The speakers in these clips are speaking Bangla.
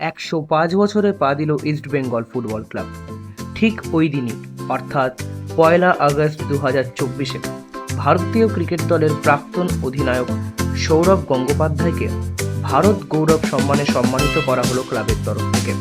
একশো পাঁচ বছরে পা দিল ইস্ট বেঙ্গল ফুটবল ক্লাব। ঠিক ওই দিনই, অর্থাৎ পয়লা আগস্ট দু হাজার চব্বিশে, ভারতীয় ক্রিকেট দলের প্রাক্তন অধিনায়ক সৌরভ গঙ্গোপাধ্যায়কে ভারত গৌরব সম্মানে সম্মানিত করা হলো ক্লাবের তরফ থেকে।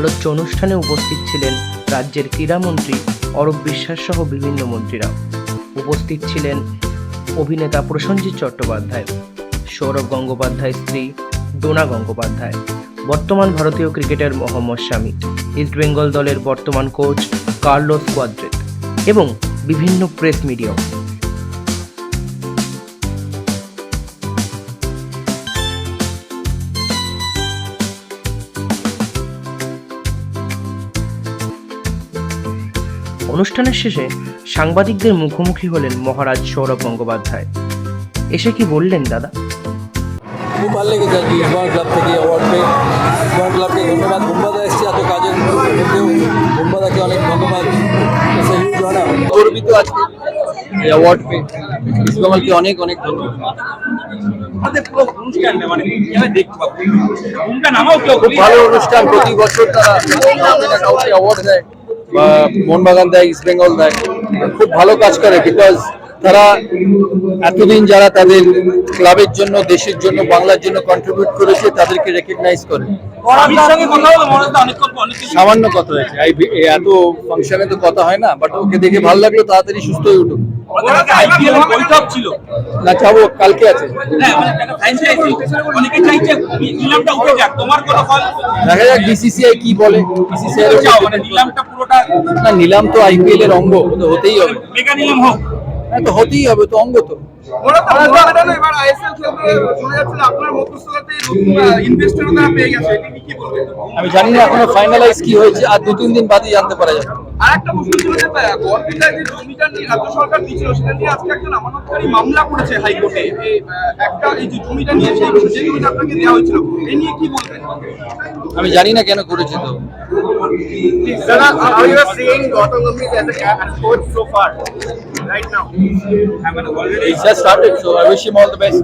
আলোচ্য অনুষ্ঠানে উপস্থিত ছিলেন রাজ্যের ক্রীড়ামন্ত্রী অরূপ বিশ্বাস সহ বিভিন্ন মন্ত্রীরা উপস্থিত ছিলেন অভিনেতা প্রসেনজিৎ চট্টোপাধ্যায়, সৌরভ গঙ্গোপাধ্যায় স্ত্রী ডোনা গঙ্গোপাধ্যায়, বর্তমান ভারতীয় ক্রিকেটার মোহাম্মদ শামি ইস্টবেঙ্গল দলের বর্তমান কোচ কার্লোস কোয়াদ্রেট এবং বিভিন্ন প্রেস মিডিয়াও। অনুষ্ঠানের শেষে সাংবাদিকদের মুখোমুখি হলেন মহারাজ সৌরভ গঙ্গোপাধ্যায়। এসে কি বললেন দাদা? খুব ভালো লেগেছে আর কি ক্লাব থেকে অ্যাওয়ার্ড পেয়ে। ইসবান ক্লাবকে ধন্যবাদ। মুম্বাদা এসেছে এত কাজের মধ্যেও। মুম্বাদাকে অনেক ধন্যবাদ. গর্বিত আজকে অ্যাওয়ার্ড পেয়ে। অনেক অনেক ধন্যবাদ। মানে খুব ভালো অনুষ্ঠান। প্রতি বছর তারা অ্যাওয়ার্ড দেয়। মোহনবাগান দেয় ইস্ট বেঙ্গল দেয় খুব ভালো কাজ করে বিকজ তারা এতদিন যারা তাদের ক্লাবের জন্য দেশের জন্য বাংলার জন্য কন্ট্রিবিউট করেছে তাদেরকে রেকগনাইজ করে। মনে সামান্য কথা হয়েছে। এত ফাংশনে তো কথা হয় না বাট ওকে দেখে ভালো লাগল তাড়াতাড়ি সুস্থ হয়ে উঠুক। না যাব কালকে আছে। হ্যাঁ মানে দেখা যাক বিসিসিআই কি বলে। বিসিসিআই মানে না নিলাম তো আইপিএল এর অঙ্গ হতেই হবে। মেগা নিলাম হোক। তো হতেই হবে তো অঙ্গ তো। আমি জানি না এখনও ফাইনালাইজ কি হয়েছে আর দু তিন দিন বাদই জানতে পারা যাবে। আর একটা প্রশ্ন ছিল যে গড়বিটায় যে জমিটা নিয়ে রাজ্য সরকার দিয়েছিল সেটা নিয়ে আজকে একজন আমানতকারী মামলা করেছে হাইকোর্টে একটা এই যে জমিটা নিয়ে সেই যে জমিটা আপনাকে দেওয়া হয়েছিল এই নিয়ে কি বলবেন? আমি জানি না কেন করেছে তো। Sir, how you are seeing Gautam Gambhir as a as coach so far, right now? It's just started, so I wish him all the best.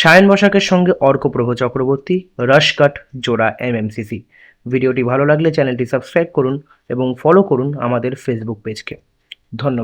Shayan বসাকের সঙ্গে অর্কপ্রভ চক্রবর্তী রশকাট জোড়া এমএমসিসি ভিডিওটি ভালো লাগলে চ্যানেলটি সাবস্ক্রাইব করুন এবং ফলো করুন আমাদের ফেসবুক পেজকে ধন্যবাদ